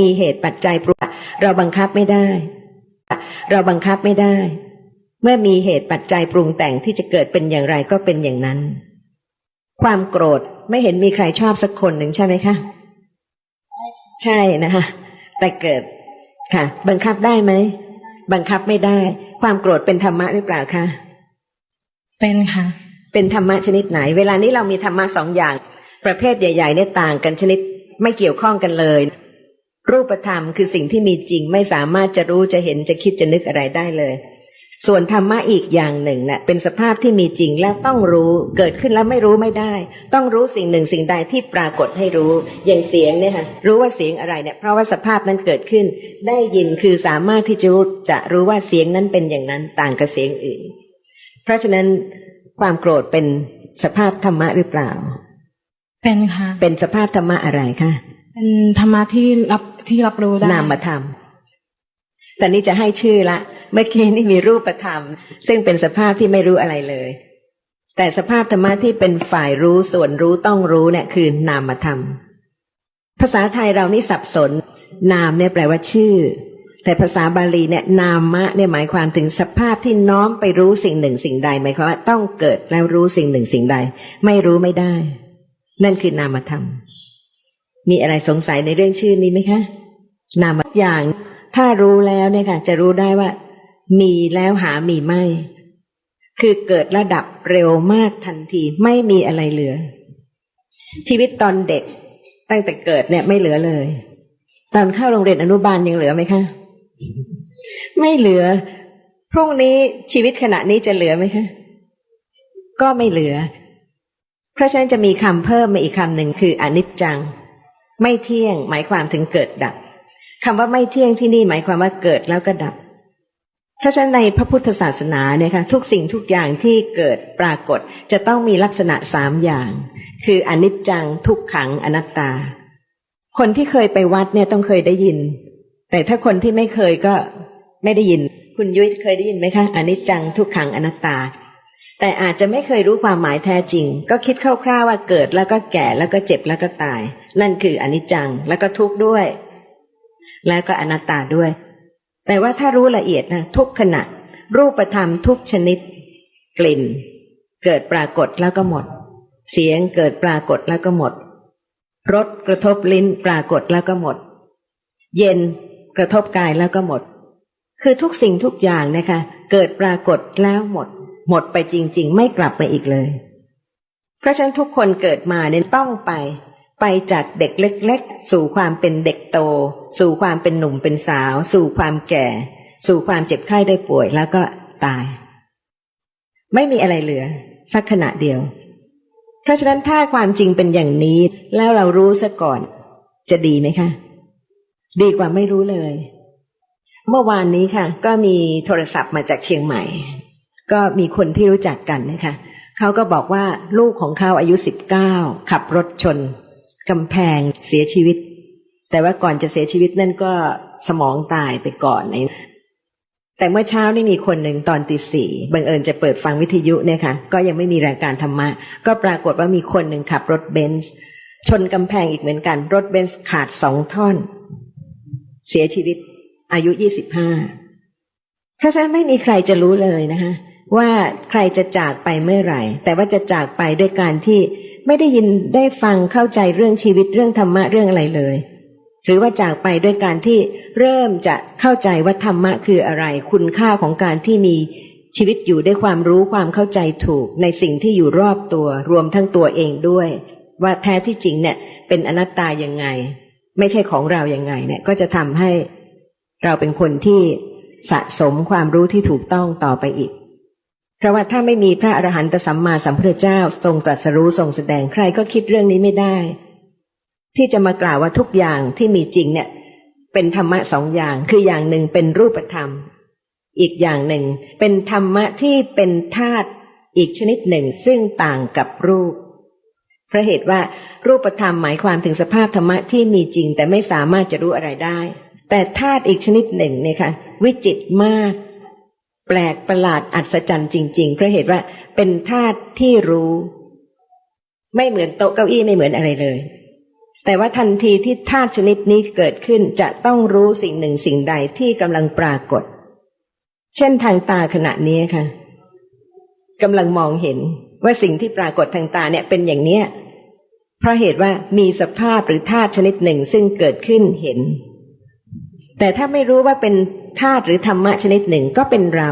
มีเหตุปัจจัยปรุงเราบังคับไม่ได้ เราบังคับไม่ได้ เมื่อมีเหตุปัจจัยปรุงแต่งที่จะเกิดเป็นอย่างไรก็เป็นอย่างนั้น ความโกรธไม่เห็นมีใครชอบสักคนหนึ่งใช่ไหมคะ ใช่นะคะแต่เกิดค่ะ บังคับได้ไหม บังคับไม่ได้ ความโกรธเป็นธรรมะหรือเปล่าคะเป็นค่ะ เป็นธรรมะชนิดไหน เวลานี้เรามีธรรมะสองอย่าง ประเภทใหญ่ ๆ เนี่ยต่างกันชนิดไม่เกี่ยวข้องกันเลย รูปธรรมคือสิ่งที่มีจริงไม่สามารถจะรู้จะเห็นจะคิดจะนึกอะไรได้เลย ส่วนธรรมะอีกอย่างหนึ่งน่ะเป็นสภาพที่มีจริงและต้องรู้เกิดขึ้นแล้วไม่รู้ไม่ได้ ต้องรู้สิ่งหนึ่งสิ่งใดที่ปรากฏให้รู้อย่างเสียงเนี่ยค่ะรู้ว่าเสียงอะไรเนี่ยเพราะว่าสภาพนั้นเกิดขึ้น ได้ยินคือสามารถที่จะรู้จะรู้ว่าเสียงนั้นเป็นอย่างนั้นต่างกับเสียงอื่น เพราะฉะนั้นความโกรธเป็นสภาพธรรมะหรือเปล่า เป็นค่ะเป็นสภาพธรรมะอะไรคะเป็นธรรมะที่รับ ที่รับรู้ได้นามธรรมแต่นี้จะให้ชื่อละ เมื่อกี้นี่มีรูปธรรม ซึ่งเป็นสภาพที่ไม่รู้อะไรเลย แต่สภาพธรรมะที่เป็นฝ่ายรู้ส่วนรู้ต้องรู้เนี่ยคือนามธรรม ภาษาไทยเรานี่สับสน นามเนี่ยแปลว่าชื่อ แต่ภาษาบาลีเนี่ยนามะเนี่ยหมายความถึงสภาพที่น้อมไปรู้สิ่งหนึ่งสิ่งใดหมายความว่าต้องเกิดแล้วรู้สิ่งหนึ่งสิ่งใด ไม่รู้ไม่ได้ นั่นคือนามธรรม มีอะไรสงสัยในเรื่องชื่อนี้ไหมคะ นามอย่าง ถ้ารู้แล้วเนี่ยค่ะ จะรู้ได้ว่า มีแล้วหามีไม่ คือเกิดระดับเร็วมากทันที ไม่มีอะไรเหลือ ชีวิตตอนเด็กตั้งแต่เกิดเนี่ยไม่เหลือเลย ตอนเข้าโรงเรียนอนุบาลยังเหลือไหมคะ ไม่เหลือ พรุ่งนี้ชีวิตขณะนี้จะเหลือไหมคะ ก็ไม่เหลือ เพราะฉะนั้นจะมีคำเพิ่มมาอีกคำหนึ่งคืออนิจจัง ไม่เที่ยง หมายความถึงเกิดดับคำว่าไม่เที่ยงที่นี่หมายความว่าเกิดแล้วก็ดับ เพราะฉะนั้นในพระพุทธศาสนาเนี่ยค่ะทุกสิ่งทุกอย่างที่เกิดปรากฏจะต้องมีลักษณะสามอย่าง คืออนิจจังทุกขังอนัตตา คนที่เคยไปวัดเนี่ยต้องเคยได้ยิน แต่ถ้าคนที่ไม่เคยก็ไม่ได้ยิน คุณยุ้ยเคยได้ยินไหมคะอนิจจังทุกขังอนัตตา แต่อาจจะไม่เคยรู้ความหมายแท้จริง ก็คิดคร่าวๆว่าเกิดแล้วก็แก่แล้วก็เจ็บแล้วก็ตาย นั่นคืออนิจจังแล้วก็ทุกข์ด้วย แล้วก็อนัตตาด้วย แต่ว่าถ้ารู้ละเอียดนะทุกขณะ รูปธรรมทุกชนิด กลิ่น เกิดปรากฏแล้วก็หมด เสียงเกิดปรากฏแล้วก็หมดรสกระทบลิ้นปรากฏแล้วก็หมด เย็นกระทบกายแล้วก็หมด คือทุกสิ่งทุกอย่างนะคะ เกิดปรากฏแล้วหมด หมดไปจริง ๆ ไม่กลับมาอีกเลย เพราะฉะนั้นทุกคนเกิดมาเนี่ยต้องไป ไปจากเด็กเล็ก ๆ สู่ความเป็นเด็กโต สู่ความเป็นหนุ่มเป็นสาว สู่ความแก่ สู่ความเจ็บไข้ได้ป่วยแล้วก็ตาย ไม่มีอะไรเหลือ สักขณะเดียว เพราะฉะนั้นถ้าความจริงเป็นอย่างนี้ แล้วเรารู้ซะก่อน จะดีไหมคะ ดีกว่าไม่รู้เลย เมื่อวานนี้ค่ะ ก็มีโทรศัพท์มาจากเชียงใหม่ ก็มีคนที่รู้จักกันนะคะเขาก็บอกว่าลูกของเขาอายุสิบเก้าขับรถชน กำแพงเสียชีวิต แต่ว่าก่อนจะเสียชีวิตนั่นก็สมองตายไปก่อนในแต่เมื่อเช้านี่มีคนหนึ่งตอนตีสี่บังเอิญจะเปิดฟังวิทยุเนี่ยค่ะ ก็ยังไม่มีรายการธรรมะ ก็ปรากฏว่ามีคนหนึ่งขับรถเบนซ์ชนกำแพงอีกเหมือนกัน รถเบนซ์ขาดสองท่อน เสียชีวิต อายุยี่สิบห้าเพราะฉะนั้นไม่มีใครจะรู้เลยนะคะว่าใครจะจากไปเมื่อไหร่ แต่ว่าจะจากไปด้วยการที่ ไม่ได้ยินได้ฟังเข้าใจเรื่องชีวิตเรื่องธรรมะเรื่องอะไรเลย หรือว่าจากไปด้วยการที่เริ่มจะเข้าใจว่าธรรมะคืออะไร คุณค่าของการที่มีชีวิตอยู่ด้วยความรู้ความเข้าใจถูกในสิ่งที่อยู่รอบตัว รวมทั้งตัวเองด้วย ว่าแท้ที่จริงเนี่ยเป็นอนัตตายังไง ไม่ใช่ของเราอยังไงเนี่ยก็จะทำให้เราเป็นคนที่สะสมความรู้ที่ถูกต้องต่อไปอีก ราะว่าถ้าไม่มีพระอรหันตสัมมาสัมพุทธเจ้าทรงตรัสรู้ทรงแสดงใครก็คิดเรื่องนี้ไม่ได้ ที่จะมากล่าวว่าทุกอย่างที่มีจริงเนี่ย เป็นธรรมะสองอย่างคืออย่างหนึ่งเป็นรูปธรรม อีกอย่างหนึ่ง เป็นธรรมะที่เป็นธาตุอีกชนิดหนึ่งซึ่งต่างกับรูปเพราะเหตุว่ารูปธรรมหมายความถึงสภาพธรรมะที่มีจริงแต่ไม่สามารถจะรู้อะไรได้ แต่ธาตุอีกชนิดหนึ่งเนี่ยค่ะวิจิตมาก แปลกประหลาดอัศจรรย์จริงๆเพราะเหตุว่าเป็นธาตุที่รู้ ไม่เหมือนโต๊ะเก้าอี้ไม่เหมือนอะไรเลย แต่ว่าทันทีที่ธาตุชนิดนี้เกิดขึ้นจะต้องรู้สิ่งหนึ่งสิ่งใดที่กำลังปรากฏ เช่นทางตาขณะนี้ค่ะกำลังมองเห็นว่าสิ่งที่ปรากฏทางตาเนี่ยเป็นอย่างเนี้ยเพราะเหตุว่ามีสภาพหรือธาตุชนิดหนึ่งซึ่งเกิดขึ้นเห็น แต่ถ้าไม่รู้ว่าเป็น ธาตุหรือธรรมะชนิดหนึ่งก็เป็นเรา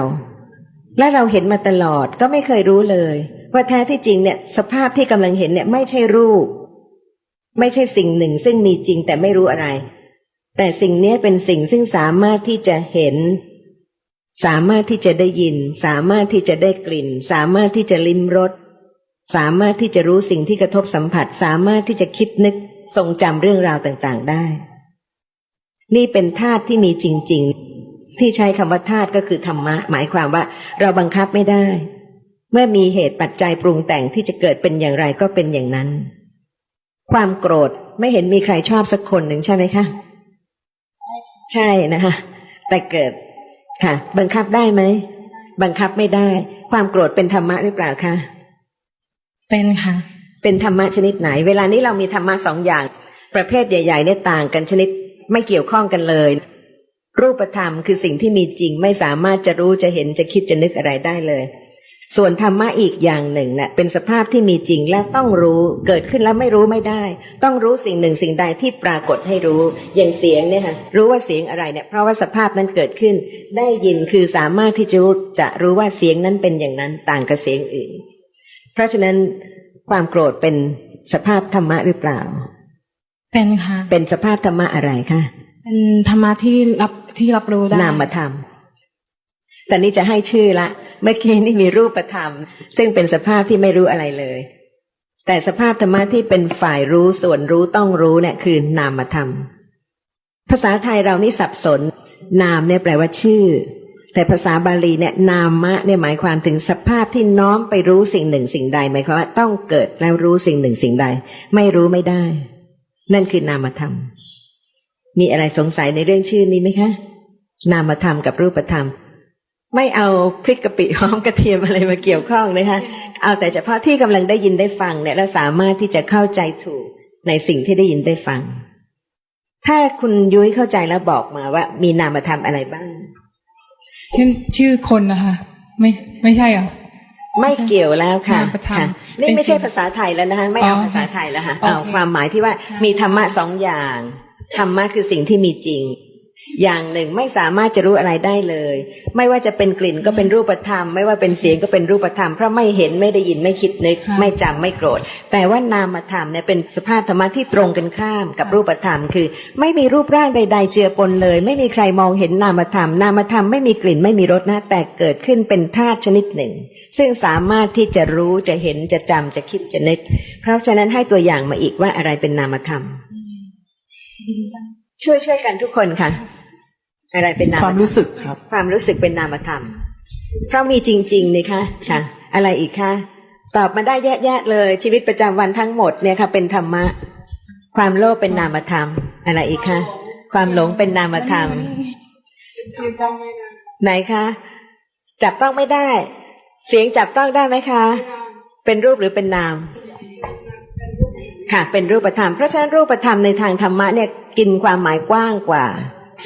และเราเห็นมาตลอดก็ไม่เคยรู้เลย ว่าแท้ที่จริงเนี่ย สภาพที่กำลังเห็นเนี่ยไม่ใช่รูป ไม่ใช่สิ่งหนึ่ง ซึ่งมีจริงแต่ไม่รู้อะไร แต่สิ่งนี้เป็นสิ่งซึ่งสามารถที่จะเห็น สามารถที่จะได้ยิน สามารถที่จะได้กลิ่น สามารถที่จะลิ้มรสสามารถที่จะรู้สิ่งที่กระทบสัมผัส สามารถที่จะคิดนึกทรงจำเรื่องราวต่างๆได้ นี่เป็นธาตุที่มีจริง ๆ ที่ใช้คำว่าธาตุก็คือธรรมะ หมายความว่าเราบังคับไม่ได้ เมื่อมีเหตุปัจจัยปรุงแต่งที่จะเกิดเป็นอย่างไรก็เป็นอย่างนั้น ความโกรธไม่เห็นมีใครชอบสักคนหนึ่งใช่ไหมคะ ใช่นะคะแต่เกิดค่ะ บังคับได้ไหมบังคับไม่ได้ ความโกรธเป็นธรรมะหรือเปล่าคะเป็นค่ะ เป็นธรรมะชนิดไหน เวลานี้เรามีธรรมะสองอย่าง ประเภทใหญ่ๆเนี่ยต่างกันชนิดไม่เกี่ยวข้องกันเลย รูปธรรมคือสิ่งที่มีจริงไม่สามารถจะรู้จะเห็นจะคิดจะนึกอะไรได้เลย ส่วนธรรมะอีกอย่างหนึ่งเนะ่ะเป็นสภาพที่มีจริงและต้องรู้เกิดขึ้นแล้วไม่รู้ไม่ได้ ต้องรู้สิ่งหนึ่งสิ่งใดที่ปรากฏให้รู้ อย่างเสียงเนี่ยค่ะรู้ว่าเสียงอะไรเนี่ยเพราะว่าสภาพนั้นเกิดขึ้น ได้ยินคือสามารถที่จะรู้จะรู้ว่าเสียงนั้นเป็นอย่างนั้นต่างกับเสียงอื่น เพราะฉะนั้นความโกรธเป็นสภาพธรรมะหรือเปล่า เป็นค่ะเป็นสภาพธรรมะอะไรคะ เป็นธรรมะที่รับที่รับรู้ได้นามธรรมแต่นี้จะให้ชื่อละ เมื่อกี้นี่มีรูปธรรม ซึ่งเป็นสภาพที่ไม่รู้อะไรเลย แต่สภาพธรรมะที่เป็นฝ่ายรู้ส่วนรู้ต้องรู้เนี่ยคือนามธรรม ภาษาไทยเรานี่สับสน นามเนี่ยแปลว่าชื่อ แต่ภาษาบาลีเนี่ยนามะเนี่ยหมายความถึงสภาพที่น้อมไปรู้สิ่งหนึ่งสิ่งใดหมายความว่าต้องเกิดแล้วรู้สิ่งหนึ่งสิ่งใด ไม่รู้ไม่ได้ นั่นคือนามธรรม มีอะไรสงสัยในเรื่องชื่อนี้ไหมคะ นามธรรมกับรูปธรรม ไม่เอาพริกกะปิหอมกระเทียมอะไรมาเกี่ยวข้องนะคะ เอาแต่เฉพาะที่กำลังได้ยินได้ฟังเนี่ยเราสามารถที่จะเข้าใจถูกในสิ่งที่ได้ยินได้ฟัง ถ้าคุณยุ้ยเข้าใจแล้วบอกมาว่า มีนามธรรมอะไรบ้างชื่อชื่อคนนะคะไม่ไม่ใช่เหรอไม่เกี่ยวแล้วค่ะนามธรรมค่ะนี่เป็นไม่ใช่สิ่งภาษาไทยแล้วนะคะ ไม่เอาอ๋อภาษาไทยแล้วค่ะโอเคเอาความหมายที่ว่ามีธรรมะสองอย่าง ธรรมะคือสิ่งที่มีจริง อย่างหนึ่งไม่สามารถจะรู้อะไรได้เลย ไม่ว่าจะเป็นกลิ่นก็เป็นรูปธรรม ไม่ว่าเป็นเสียงก็เป็นรูปธรรม เพราะไม่เห็นไม่ได้ยินไม่คิดนึกไม่จำไม่โกรธ แต่ว่านามธรรมเนี่ยเป็นสภาพธรรมะที่ตรงกันข้ามกับรูปธรรม คือ ไม่มีรูปร่างใด ๆ เจือปนเลย ไม่มีใครมองเห็นนามธรรม นามธรรมไม่มีกลิ่นไม่มีรสนะแต่เกิดขึ้นเป็นธาตุชนิดหนึ่ง ซึ่งสามารถที่จะรู้จะเห็นจะจำจะคิดจะนึก เพราะฉะนั้นให้ตัวอย่างมาอีกว่าอะไรเป็นนามธรรม ช่วยช่วยกันทุกคนค่ะ อะไรเป็นนามธรครวามรู้สึกครับ ความรู้สึกเป็นนามธรรม เพราะมีจริงๆนี่คะค่ะ อะไรอีกคะตอบมาได้แยะๆเลย ชีวิตประจำวันทั้งหมดเนี่ยค่ะ เป็นธรรมะ ความโลภเป็นนามธรรม อะไรอีกคะความหลงเป็นนามธรรม ไหนคะจับต้องไม่ได้ เสียงจับต้องได้ไหมคะ เป็นรูปหรือเป็นนาม ค่ะเป็นรูปธรรมเพราะฉะนั้นรูปธรรมในทางธรรมะเนี่ยกินความหมายกว้างกว่า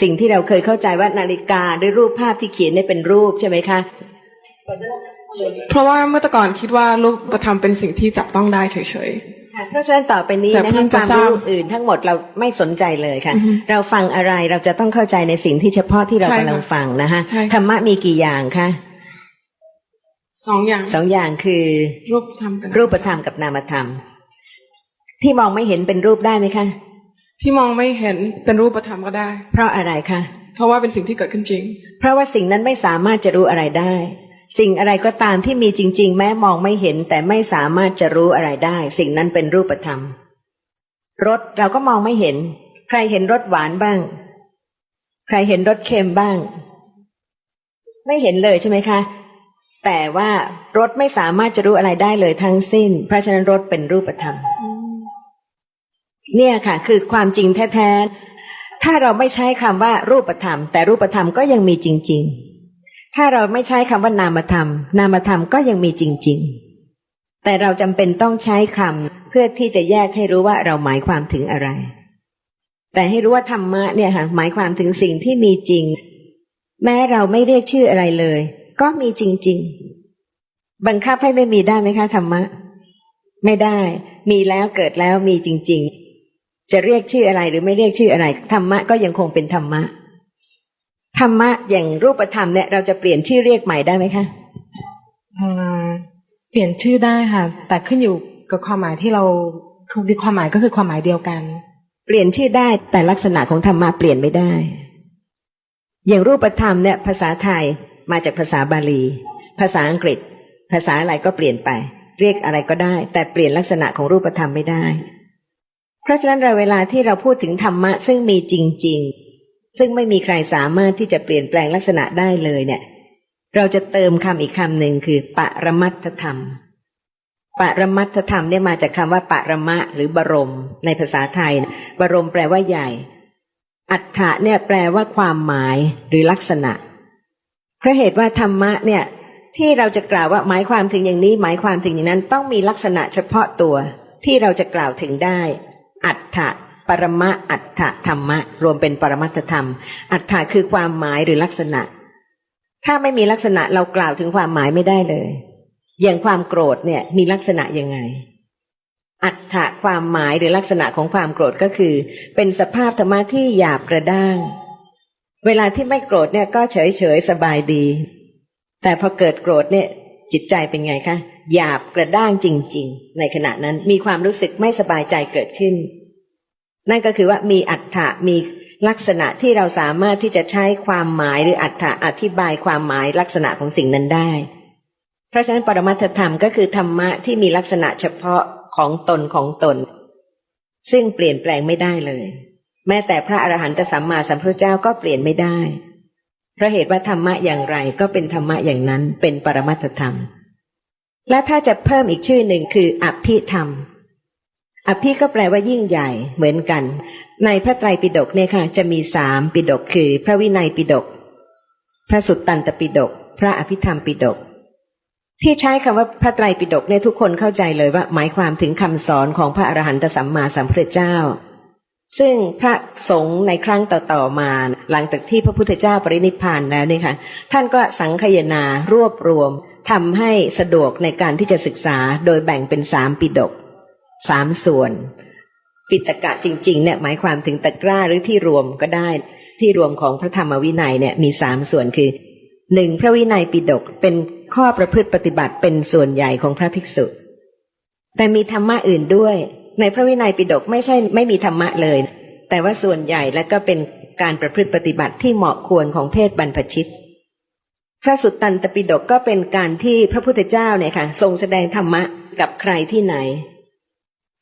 สิ่งที่เราเคยเข้าใจว่านาฬิกาหรือรูปภาพที่เขียนเนี่ยเป็นรูปใช่ไหมคะเพราะว่าเมื่อแต่ก่อนคิดว่ารูปธรรมเป็นสิ่งที่จับต้องได้เฉยค่ะเพราะฉะนั้นต่อไปนี้แต่นะเพิ่คะงคจะวามทราบรู้อื่นทั้งหมดเราไม่สนใจเลยค่ะอือฮึเราฟังอะไรเราจะต้องเข้าใจในสิ่งที่เฉพาะที่เราใช่กำลังค่ะฟังนะคะใช่ค่ะธรรมะมีกี่อย่างคะๆสองอย่างสองอย่างคือ รูปธรรมกับนามรูปธรรมกับนามธรรม ที่มองไม่เห็นเป็นรูปได้ไหมคะ ที่มองไม่เห็นเป็นรูปธรรมก็ได้ เพราะอะไรคะเพราะว่าเป็นสิ่งที่เกิดขึ้นจริง เพราะว่าสิ่งนั้นไม่สามารถจะรู้อะไรได้ สิ่งอะไรก็ตามที่มีจริง ๆ แม้มองไม่เห็นแต่ไม่สามารถจะรู้อะไรได้ สิ่งนั้นเป็นรูปธรรมรสเราก็มองไม่เห็น ใครเห็นรสหวานบ้าง ใครเห็นรสเค็มบ้าง ไม่เห็นเลยใช่ไหมคะ แต่ว่ารสไม่สามารถจะรู้อะไรได้เลยทั้งสิ้น เพราะฉะนั้นรสเป็นรูปธรรม เนี่ยค่ะ คือความจริงแท้ๆ ถ้าเราไม่ใช้คำว่ารูปธรรม แต่รูปธรรมก็ยังมีจริง ๆ ถ้าเราไม่ใช้คำว่านามธรรม นามธรรมก็ยังมีจริง ๆ แต่เราจำเป็นต้องใช้คำเพื่อพื่อที่จะแยกให้รู้ว่าเราหมายความถึงอะไร แต่ให้รู้ว่าธรรมะเนี่ยค่ะหมายความถึงสิ่งที่มีจริง แม้เราไม่เรียกชื่ออะไรเลย ก็มีจริง ๆ บังคับให้ไม่มีได้ไหมคะธรรมะ ไม่ได้ มีแล้วเกิดแล้วมีจริง ๆ จะเรียกชื่ออะไรหรือไม่เรียกชื่ออะไรธรรมะก็ยังคงเป็นธรรมะธรรมะอย่างรูปธรรมเนี่ยเราจะเปลี่ยนชื่อเรียกใหม่ได้ไหมคะอ่าเปลี่ยนชื่อได้ค่ะ แต่ขึ้นอยู่กับความหมายที่เราคือความหมายก็คือความหมายเดียวกัน เปลี่ยนชื่อได้แต่ลักษณะของธรรมะเปลี่ยนไม่ได้ อย่างรูปธรรมเนี่ยภาษาไทยมาจากภาษาบาลี ภาษาอังกฤษ ภาษาอะไรก็เปลี่ยนไป เรียกอะไรก็ได้ แต่เปลี่ยนลักษณะของรูปธรรมไม่ได้ เพราะฉะนั้นเราเวลาที่เราพูดถึงธรรมะ ซึ่งมีจริง ๆ ซึ่งไม่มีใครสามารถที่จะเปลี่ยนแปลงลักษณะได้เลยเนี่ย เราจะเติมคำอีกคำหนึ่งคือ ปรมัตธรรม ปรมัตธรรมเนี่ยมาจากคำว่าปรมะ หรือบรม ในภาษาไทย บรมแปลว่าใหญ่ อัฏฐะเนี่ยแปลว่าความหมายหรือลักษณะเพราะเหตุว่าธรรมะเนี่ยที่เราจะกล่าวว่าหมายความถึงอย่างนี้ หมายความถึงอย่างนั้นต้องมีลักษณะเฉพาะตัวที่เราจะกล่าวถึงได้ อัฏฐะปรมะอัฏฐะธรรมะ รวมเป็นปรมัตถธรรม อัฏฐะคือความหมายหรือลักษณะ ถ้าไม่มีลักษณะเรากล่าวถึงความหมายไม่ได้เลย อย่างความโกรธเนี่ยมีลักษณะยังไง อัฏฐะความหมายหรือลักษณะของความโกรธก็คือ เป็นสภาพธรรมะที่หยาบกระด้าง เวลาที่ไม่โกรธเนี่ยก็เฉยเฉยสบายดี แต่พอเกิดโกรธเนี่ยจิตใจเป็นไงคะ หยาบกระด้างจริง ๆ ในขณะนั้นมีความรู้สึกไม่สบายใจเกิดขึ้น นั่นก็คือว่ามีอัฏฐะมีลักษณะที่เราสามารถที่จะใช้ความหมายหรืออัฏฐะอธิบายความหมายลักษณะของสิ่งนั้นได้ เพราะฉะนั้นปรมัตถธรรมก็คือธรรมะที่มีลักษณะเฉพาะของตนของตน ซึ่งเปลี่ยนแปลงไม่ได้เลย แม้แต่พระอรหันตสัมมาสัมพุทธเจ้าก็เปลี่ยนไม่ได้เพราะเหตุว่าธรรมะอย่างไรก็เป็นธรรมะอย่างนั้นเป็นปรมัตถธรรม และถ้าจะเพิ่มอีกชื่อหนึ่งคืออภิธรรม อภิก็แปลว่ายิ่งใหญ่เหมือนกัน ในพระไตรปิฎกเนี่ยค่ะ จะมีสามปิฎกคือ พระวินัยปิฎกพระสุตตันตปิฎกพระอภิธรรมปิฎกที่ใช้คำว่าพระไตรปิฎกเนี่ยทุกคนเข้าใจเลยว่า หมายความถึงคำสอนของพระอรหันตสัมมาสัมพุทธเจ้า ซึ่งพระสงฆ์ในครั้งต่อๆมา หลังจากที่พระพุทธเจ้าปรินิพพานแล้วเนี่ยค่ะท่านก็สังคยนารวบรวม ทำให้สะดวกในการที่จะศึกษาโดยแบ่งเป็นสามปิฎกสามส่วน ปิตกะจริงๆเนี่ยหมายความถึงตะกร้าหรือที่รวมก็ได้ ที่รวมของพระธรรมวินัยเนี่ยมีสามส่วนคือหนึ่งพระวินัยปิฎกเป็นข้อประพฤติปฏิบัติเป็นส่วนใหญ่ของพระภิกษุ แต่มีธรรมะอื่นด้วย ในพระวินัยปิฎกไม่ใช่ไม่มีธรรมะเลย แต่ว่าส่วนใหญ่และก็เป็นการประพฤติปฏิบัติที่เหมาะควรของเพศบรรพชิต ระสุตตันตปิฎกก็เป็นการที่พระพุทธเจ้าเนี่ยค่ะทรงแสดงธรรมะกับใครที่ไหน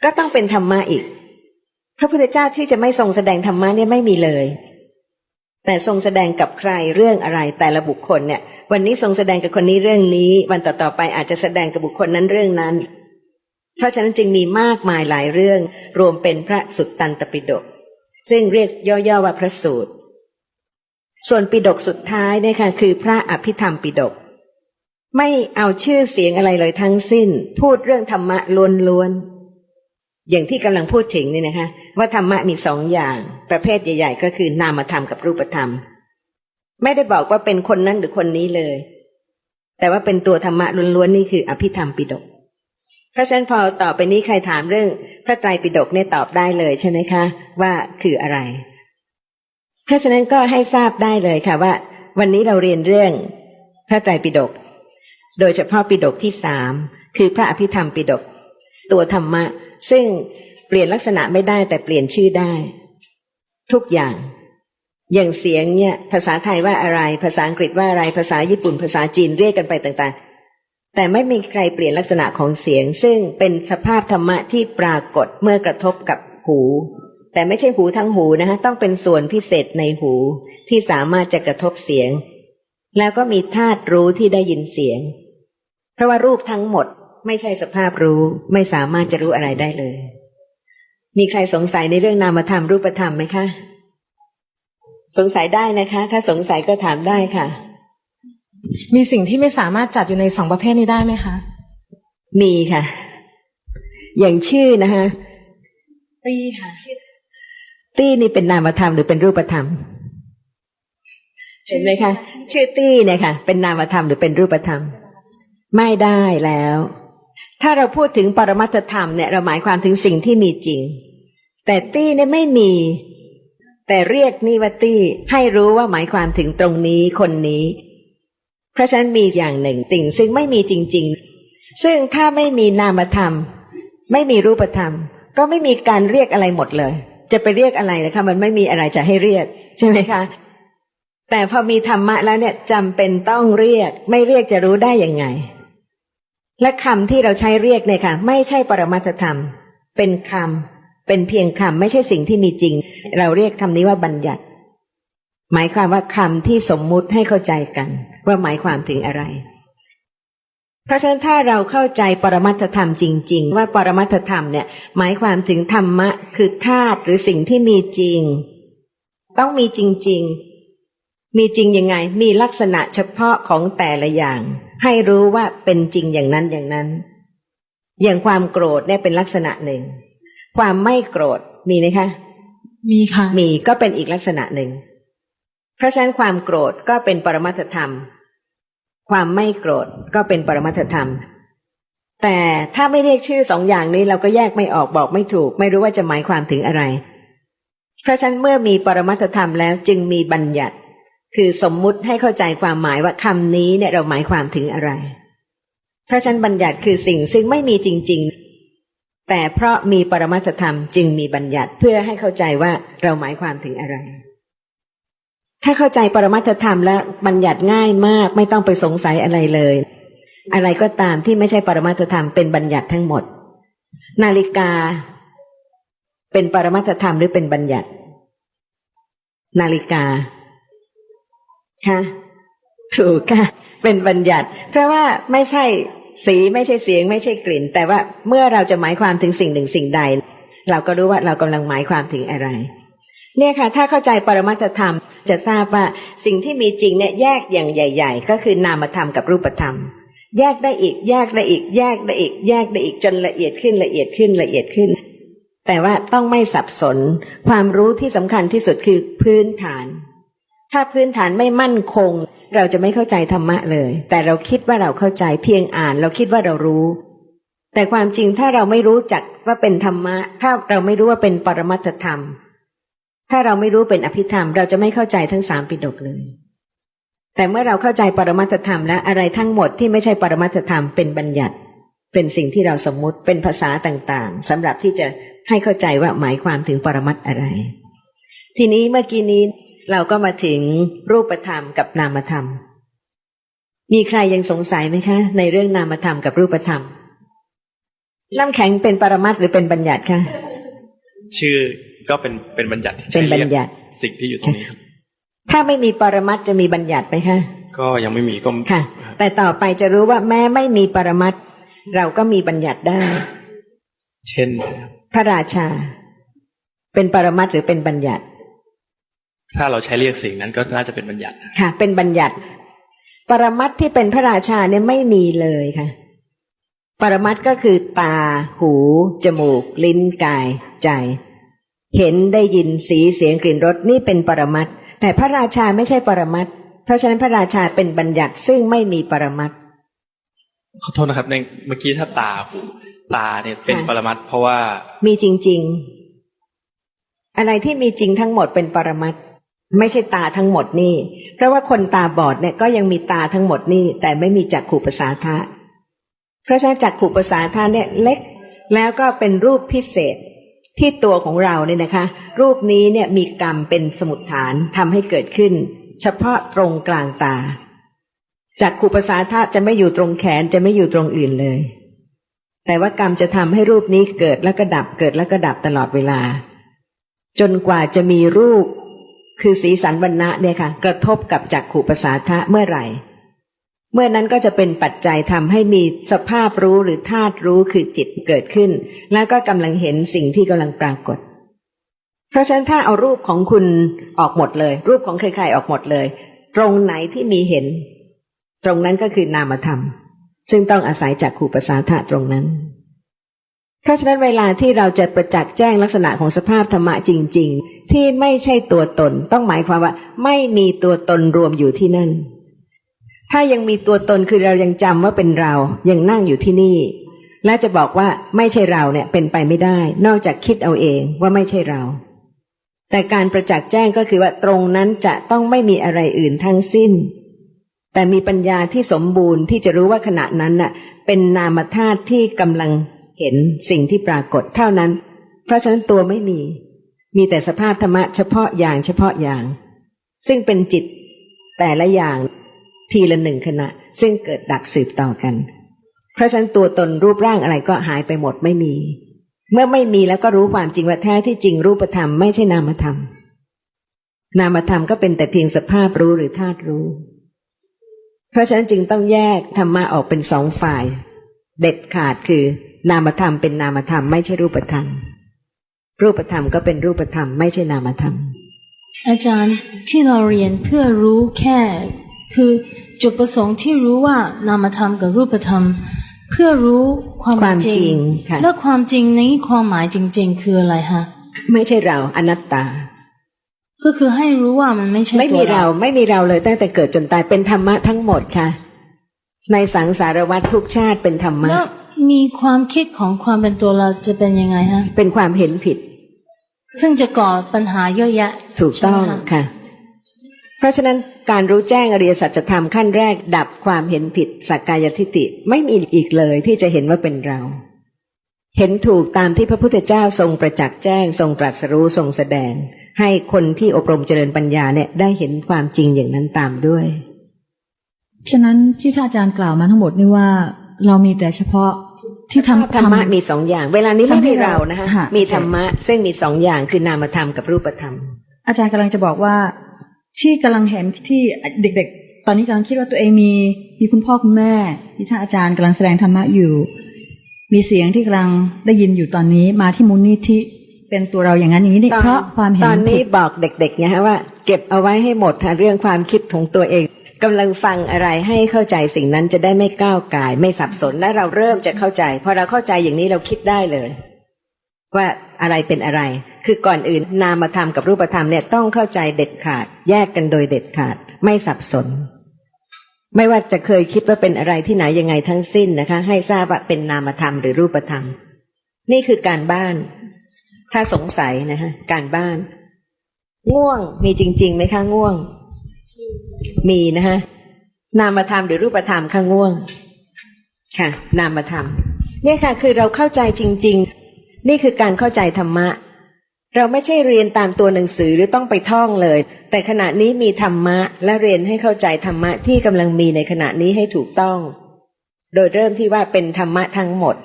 ก็ต้องเป็นธรรมะอีก พระพุทธเจ้าที่จะไม่ทรงแสดงธรรมะเนี่ยไม่มีเลย แต่ทรงแสดงกับใครเรื่องอะไรแต่ละบุคคลเนี่ย วันนี้ทรงแสดงกับคนนี้เรื่องนี้ วันต่อๆไปอาจจะแสดงกับบุคคลนั้นเรื่องนั้น เพราะฉะนั้นจึงมีมากมายหลายเรื่องรวมเป็นพระสุตตันตปิฎกซึ่งเรียกย่อๆว่าพระสูตร ส่วนปิฎกสุดท้ายเนี่ยค่ะคือพระอภิธรรมปิฎกไม่เอาชื่อเสียงอะไรเลยทั้งสิ้น พูดเรื่องธรรมะล้วนๆอย่างที่กำลังพูดถึงนี่นะคะ ว่าธรรมะมีสองอย่าง ประเภทใหญ่ ๆ ก็คือนามธรรมกับรูปธรรม ไม่ได้บอกว่าเป็นคนนั้นหรือคนนี้เลย แต่ว่าเป็นตัวธรรมะล้วนๆนี่คือ อภิธรรมปิฎกพระฉะนั้นพอต่อไปนี้ใครถามเรื่อง พระไตรปิฎกเนี่ยตอบได้เลยใช่ไหมคะ ว่าคืออะไร เพราะฉะนั้นก็ให้ทราบได้เลยค่ะว่า วันนี้เราเรียนเรื่องพระไตรปิฎกโดยเฉพาะปิฎกที่สามคือพระอภิธรรมปิฎกตัวธรรมะ ซึ่งเปลี่ยนลักษณะไม่ได้แต่เปลี่ยนชื่อได้ ทุกอย่าง อย่างเสียงเนี่ยภาษาไทยว่าอะไร ภาษาอังกฤษว่าอะไรภาษาญี่ปุ่น ภาษาจีนเรียกกันไปต่างๆ แต่ไม่มีใครเปลี่ยนลักษณะของเสียง ซึ่งเป็นสภาพธรรมะที่ปรากฏเมื่อกระทบกับหู แต่ไม่ใช่หูทั้งหูนะคะต้องเป็นส่วนพิเศษในหูที่สามารถจะกระทบเสียง แล้วก็มีธาตุรู้ที่ได้ยินเสียง เพราะว่ารูปทั้งหมดไม่ใช่สภาพรู้ไม่สามารถจะรู้อะไรได้เลย มีใครสงสัยในเรื่องนามธรรมรูปธรรมไหมคะ สงสัยได้นะคะ ถ้าสงสัยก็ถามได้ค่ะ มีสิ่งที่ไม่สามารถจัดอยู่ในสองประเภทนี้ได้ไหมคะ มีค่ะ อย่างชื่อนะคะตี้ค่ะ ตี้นี่เป็นนามธรรมหรือเป็นรูปธรรมเห็นไหมคะ ชื่อตี้เนี่ยค่ะ เป็นนามธรรมหรือเป็นรูปธรรม ไม่ได้แล้ว ถ้าเราพูดถึงปรมัตธรรมเนี่ยเราหมายความถึงสิ่งที่มีจริง แต่ตี้เนี่ยไม่มี แต่เรียกนี่ว่าตี้ให้รู้ว่าหมายความถึงตรงนี้คนนี้ เพราะฉะนั้นมีอย่างหนึ่งสิ่งซึ่งไม่มีจริง ๆ ซึ่งถ้าไม่มีนามธรรม ไม่มีรูปธรรม ก็ไม่มีการเรียกอะไรหมดเลย จะไปเรียกอะไรนะคะ มันไม่มีอะไรจะให้เรียก ใช่ไหมคะ แต่พอมีธรรมะแล้วเนี่ยจำเป็นต้องเรียก ไม่เรียกจะรู้ได้ยังไง และคำที่เราใช้เรียกเนี่ยค่ะ ไม่ใช่ปรมัตธรรม เป็นคำเป็นเพียงคำไม่ใช่สิ่งที่มีจริง เราเรียกคำนี้ว่าบัญญัติ หมายความว่าคำที่สมมุติให้เข้าใจกัน ว่าหมายความถึงอะไร เพราะฉะนั้นถ้าเราเข้าใจปรมัตถธรรมจริง ๆ ว่าปรมัตถธรรมเนี่ยหมายความถึงธรรมะคือธาตุหรือสิ่งที่มีจริง ต้องมีจริง ๆ มีจริงยังไง มีลักษณะเฉพาะของแต่ละอย่าง ให้รู้ว่าเป็นจริงอย่างนั้นอย่างนั้น อย่างความโกรธเนี่ยเป็นลักษณะหนึ่ง ความไม่โกรธมีไหมคะ มีค่ะ มีก็เป็นอีกลักษณะหนึ่ง เพราะฉะนั้นความโกรธก็เป็นปรมัตถธรรม ความไม่โกรธก็เป็นปรมัตถธรรม แต่ถ้าไม่เรียกชื่อสองอย่างนี้เราก็แยกไม่ออกบอกไม่ถูก ไม่รู้ว่าจะหมายความถึงอะไร เพราะฉะนั้นเมื่อมีปรมัตถธรรมแล้วจึงมีบัญญัติ คือสมมุติให้เข้าใจความหมายว่าคำนี้เนี่ยเราหมายความถึงอะไร เพราะฉะนั้นบัญญัติคือสิ่งซึ่งไม่มีจริง ๆ แต่เพราะมีปรมัตถธรรมจึงมีบัญญัติเพื่อให้เข้าใจว่าเราหมายความถึงอะไร ถ้าเข้าใจปรมัตถธรรมแล้วบัญญัติง่ายมาก ไม่ต้องไปสงสัยอะไรเลย อะไรก็ตามที่ไม่ใช่ปรมัตถธรรมเป็นบัญญัติทั้งหมด นาฬิกา เป็นปรมัตถธรรมหรือเป็นบัญญัติ นาฬิกาค่ะถูกค่ะ เป็นบัญญัติ เพราะว่าไม่ใช่สีไม่ใช่เสียง ไม่ใช่กลิ่น แต่ว่าเมื่อเราจะหมายความถึงสิ่งหนึ่งสิ่งใด เราก็รู้ว่าเรากำลังหมายความถึงอะไร เนี่ยค่ะถ้าเข้าใจปรมัตธรรม จะทราบว่าสิ่งที่มีจริงเนี่ยแยกอย่างใหญ่ ๆ ก็คือนามธรรมกับรูปธรรม แยกได้อีกแยกได้อีก แยกได้อีก แยกได้อีกจนละเอียดขึ้นละเอียดขึ้นละเอียดขึ้น แต่ว่าต้องไม่สับสน ความรู้ที่สำคัญที่สุดคือพื้นฐาน ถ้าพื้นฐานไม่มั่นคง เราจะไม่เข้าใจธรรมะเลย แต่เราคิดว่าเราเข้าใจเพียงอ่าน เราคิดว่าเรารู้แต่ความจริงถ้าเราไม่รู้จักว่าเป็นธรรมะ ถ้าเราไม่รู้ว่าเป็นปรมัตธรรม ถ้าเราไม่รู้เป็นอภิธรรม เราจะไม่เข้าใจทั้งสามปิฎกเลย แต่เมื่อเราเข้าใจปรมัตธรรมแล้วอะไรทั้งหมดที่ไม่ใช่ปรมัตธรรมเป็นบัญญัติ เป็นสิ่งที่เราสมมุติเป็นภาษาต่างๆสำหรับที่จะให้เข้าใจว่าหมายความถึงปรมัตอะไร ทีนี้เมื่อกี้นี้เราก็มาถึงรูปธรรมกับนามธรรม มีใครยังสงสัยไหมคะ ในเรื่องนามธรรมกับรูปธรรม น้ำแข็งเป็นปรมัตหรือเป็นบัญญัติคะชื่อ ก็เป็นเป็นบัญญัติที่เป็นใช้บัญเรียกญัติสิ่งที่อยู่ตรงนี้ครับถ้าไม่มีปรมัตถ์จะมีบัญญัติไหมคะก็ยังไม่มีก็ค่ะ แต่ต่อไปจะรู้ว่าแม้ไม่มีปรมัตถ์เราก็มีบัญญัติได้ เช่น พระราชา เป็นปรมัตถ์หรือเป็นบัญญัติ ถ้าเราใช้เรียกสิ่งนั้นก็น่าจะเป็นบัญญัติค่ะ เป็นบัญญัติ ปรมัตถ์ที่เป็นพระราชาเนี่ยไม่มีเลยค่ะ ปรมัตถ์ก็คือตา หู จมูก ลิ้นกาย ใจ เห็นได้ยินสีเสียงกลิ่นรสนี่เป็นปรมัตถ์แต่พระราชาไม่ใช่ปรมัตถ์เพราะฉะนั้นพระราชาเป็นบัญญัติซึ่งไม่มีปรมัตถ์ขอโทษนะครับในเมื่อกี้ถ้าตาหูตาเนี่ยเป็นค่ะปรมัตถ์เพราะว่า มีจริง ๆ อะไรที่มีจริงทั้งหมดเป็นปรมัตถ์ไม่ใช่ตาทั้งหมดนี่ เพราะว่าคนตาบอดเนี่ยก็ยังมีตาทั้งหมดนี่ แต่ไม่มีจักขู่ภาษาทะเพราะฉะนั้นจักขู่ภาษาทะเนี่ยเล็ก แล้วก็เป็นรูปพิเศษ ที่ตัวของเราเนี่ยนะคะ รูปนี้เนี่ยมีกรรมเป็นสมุดฐานทำให้เกิดขึ้น เฉพาะตรงกลางตาจักขู่ภาษาทะจะไม่อยู่ตรงแขนจะไม่อยู่ตรงอื่นเลย แต่ว่ากรรมจะทำให้รูปนี้เกิดแล้วก็ดับเกิดแล้วก็ดับตลอดเวลา จนกว่าจะมีรูปคือสีสันวรรณะเนี่ยค่ะ กระทบกับจักขู่ภาษาทะเมื่อไหร่ เมื่อนั้นก็จะเป็นปัจจัยทำให้มีสภาพรู้หรือธาตุรู้คือจิตเกิดขึ้น แล้วก็กำลังเห็นสิ่งที่กำลังปรากฏ เพราะฉะนั้นถ้าเอารูปของคุณออกหมดเลย รูปของใครๆออกหมดเลย ตรงไหนที่มีเห็น ตรงนั้นก็คือนามธรรม ซึ่งต้องอาศัยจากขู่ภาษาทะตรงนั้น เพราะฉะนั้นเวลาที่เราจะประจักษ์แจ้งลักษณะของสภาพธรรมะจริง ๆ ที่ไม่ใช่ตัวตน ต้องหมายความว่า ไม่มีตัวตนรวมอยู่ที่นั่น ถ้ายังมีตัวตนคือเรายังจำว่าเป็นเรา ยังนั่งอยู่ที่นี่ และจะบอกว่าไม่ใช่เราเนี่ยเป็นไปไม่ได้ นอกจากคิดเอาเองว่าไม่ใช่เรา แต่การประจักษ์แจ้งก็คือว่าตรงนั้นจะต้องไม่มีอะไรอื่นทั้งสิ้น แต่มีปัญญาที่สมบูรณ์ที่จะรู้ว่าขณะนั้นน่ะ เป็นนามธาตุที่กำลังเห็นสิ่งที่ปรากฏเท่านั้น เพราะฉะนั้นตัวไม่มี มีแต่สภาพธรรมะเฉพาะอย่างเฉพาะอย่าง ซึ่งเป็นจิตแต่ละอย่าง ทีละหนึ่งขณะ ซึ่งเกิดดับสืบต่อกัน เพราะฉะนั้นตัวตนรูปร่างอะไรก็หายไปหมดไม่มี เมื่อไม่มีแล้วก็รู้ความจริงว่าแท้ที่จริงรูปธรรมไม่ใช่นามธรรม นามธรรมก็เป็นแต่เพียงสภาพรู้หรือธาตุรู้ เพราะฉะนั้นจึงต้องแยกธรรมะออกเป็นสองฝ่าย เด็ดขาดคือนามธรรมเป็นนามธรรมไม่ใช่รูปธรรม รูปธรรมก็เป็นรูปธรรมไม่ใช่นามธรรม อาจารย์ที่เราเรียนเพื่อรู้แค่ คือจุดประสงค์ที่รู้ว่านามธรรมกับรูปธรรม เพื่อรู้ความความจริงค่ะและความจริงในความหมายจริง ๆ คืออะไรฮะไม่ใช่เราอนัตตา ก็คือให้รู้ว่ามันไม่ใช่ไม่ตัมีวเรา ไม่มีเราเลยตั้งแต่เกิดจนตายเป็นธรรมะทั้งหมดค่ะ ในสังสารวัฏทุกชาติเป็นธรรมะแล้วมีความคิดของความเป็นตัวเราจะเป็นยังไงฮะเป็นความเห็นผิด ซึ่งจะก่อปัญหาเยอะแยะ ถูกต้องใช่ไหมคะค่ะเพ ราะฉะนั้นการรู้แจ้งอริยสัจธรรมขั้นแรก ดับความเห็นผิดสักกายทิฏฐิไม่มีอีกเลยที่จะเห็นว่าเป็นเรา เห็นถูกตามที่พระพุทธเจ้าทรงประจักษ์แจ้ง ทรงตรัสรู้ทรงแสดง ให้คนที่อบรมเจริญปัญญาเนี่ยได้เห็นความจริงอย่างนั้นตามด้วย ฉะนั้นที่ท่านอาจารย์กล่าวมาทั้งหมดนี่ว่า เรามีแต่เฉพาะที่ทำธรรมะทำมีสองอย่าง เวลานี้ไม่ทำให้มีเราเรานะคะค่ะมีธรรมะซึ่งมีสองอย่างคือนามธรรมกับรูปธรรม อาจารย์กำลังจะบอกว่า ที่กำลังเห็นที่เด็ก ๆ ตอนนี้กำลังคิดว่าตัวเองมีมีคุณพ่อคุณแม่มีท่านอาจารย์กำลังแสดงธรรมะอยู่ มีเสียงที่กำลังได้ยินอยู่ตอนนี้มาที่มูลนิธิเป็นตัวเราอย่างนั้นอย่างนี้นี่ตอนเพราะความเห็นตอนนี้ผิดบอกเด็กๆไงฮะว่า เก็บเอาไว้ให้หมดค่ะเรื่องความคิดของตัวเองกำลังฟังอะไรให้เข้าใจสิ่งนั้นจะได้ไม่ก้าวกายไม่สับสนและเราเริ่มจะเข้าใจพอเราเข้าใจอย่างนี้เราคิดได้เลย ว่าอะไรเป็นอะไร คือก่อนอื่นนามธรรมกับรูปธรรมเนี่ยต้องเข้าใจเด็ดขาด แยกกันโดยเด็ดขาด ไม่สับสน ไม่ว่าจะเคยคิดว่าเป็นอะไรที่ไหนยังไงทั้งสิ้นนะคะ ให้ทราบว่าเป็นนามธรรมหรือรูปธรรม นี่คือการบ้าน ถ้าสงสัยนะคะการบ้าน ง่วงมีจริงๆไหมคะง่วง มีนะคะนามธรรมหรือรูปธรรมค่ะง่วง ค่ะ นามธรรมเนี่ยค่ะ คือเราเข้าใจจริง ๆ นี่คือการเข้าใจธรรมะ เราไม่ใช่เรียนตามตัวหนังสือหรือต้องไปท่องเลย แต่ขณะนี้มีธรรมะและเรียนให้เข้าใจธรรมะที่กำลังมีในขณะนี้ให้ถูกต้อง โดยเริ่มที่ว่าเป็นธรรมะทั้งหมด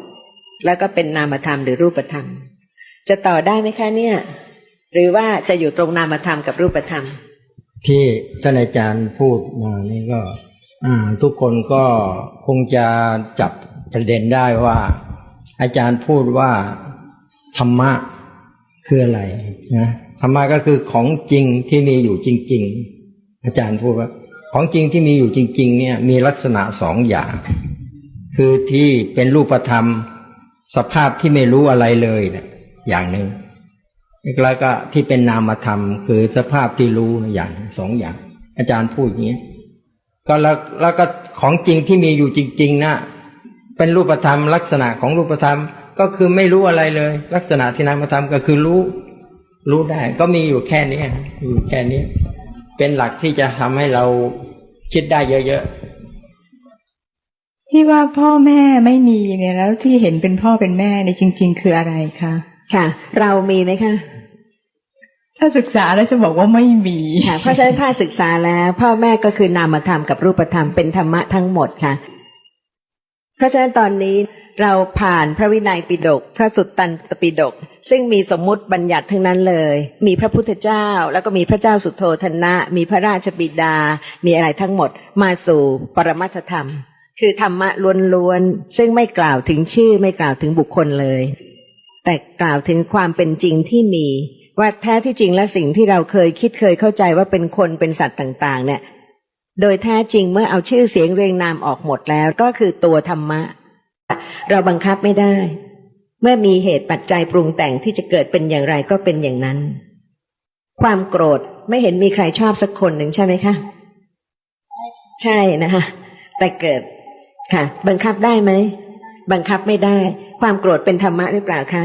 แล้วก็เป็นนามธรรมหรือรูปธรรม จะต่อได้ไหมคะเนี่ย หรือว่าจะอยู่ตรงนามธรรมกับรูปธรรม ที่ท่านอาจารย์พูดมานี่ก็ทุกคนก็คงจะจับประเด็นได้ว่า อาจารย์พูดว่า ธรรมะคืออะไรนะธรรมะก็คือของจริงที่มีอยู่จริง ๆ อาจารย์พูดว่า ของจริงที่มีอยู่จริง ๆ เนี่ย มีลักษณะสองอย่าง คือที่เป็นรูปธรรม สภาพที่ไม่รู้อะไรเลยเนี่ยอย่างหนึ่งแล้วก็ที่เป็นนามธรรม คือสภาพที่รู้อย่างสองอย่าง อาจารย์พูดอย่างนี้ก็แล้วแล้วก็ของจริงที่มีอยู่จริง ๆนะเป็นรูปธรรม ลักษณะของรูปธรรม ก็คือไม่รู้อะไรเลย ลักษณะที่นามธรรมก็คือรู้ รู้ได้ ก็มีอยู่แค่นี้อยู่แค่นี้ เป็นหลักที่จะทำให้เราคิดได้เยอะๆที่ว่าพ่อแม่ไม่มีเนี่ยแล้วที่เห็นเป็นพ่อเป็นแม่ในยจริง ๆ คืออะไรคะค่ะ เรามีไหมคะถ้าศึกษาแล้วจะบอกว่าไม่มีค่ะเพราะฉะนั้นถ้าศึกษาแล้ว พ่อแม่ก็คือนามธรรมกับรูปธรรมเป็นธรรมะทั้งหมดค่ะ เพราะฉะนั้นตอนนี้ เราผ่านพระวินัยปิฎกพระสุตตันตปิฎกซึ่งมีสมมุติบัญญัติทั้งนั้นเลย มีพระพุทธเจ้า แล้วก็มีพระเจ้าสุโธทนะ มีพระราชบิดา มีอะไรทั้งหมดมาสู่ปรมัตธรรม คือธรรมะล้วนๆซึ่งไม่กล่าวถึงชื่อไม่กล่าวถึงบุคคลเลย แต่กล่าวถึงความเป็นจริงที่มี ว่าแท้ที่จริงและสิ่งที่เราเคยคิดเคยเข้าใจว่าเป็นคนเป็นสัตว์ต่าง ๆ เนี่ย โดยแท้จริงเมื่อเอาชื่อเสียงเรียงนามออกหมดแล้ว ก็คือตัวธรรมะ เราบังคับไม่ได้ เมื่อมีเหตุปัจจัยปรุงแต่งที่จะเกิดเป็นอย่างไรก็เป็นอย่างนั้น ความโกรธไม่เห็นมีใครชอบสักคนหนึ่งใช่ไหมคะ ใช่นะคะแต่เกิดค่ะ บังคับได้ไหม บังคับไม่ได้ ความโกรธเป็นธรรมะหรือเปล่าคะ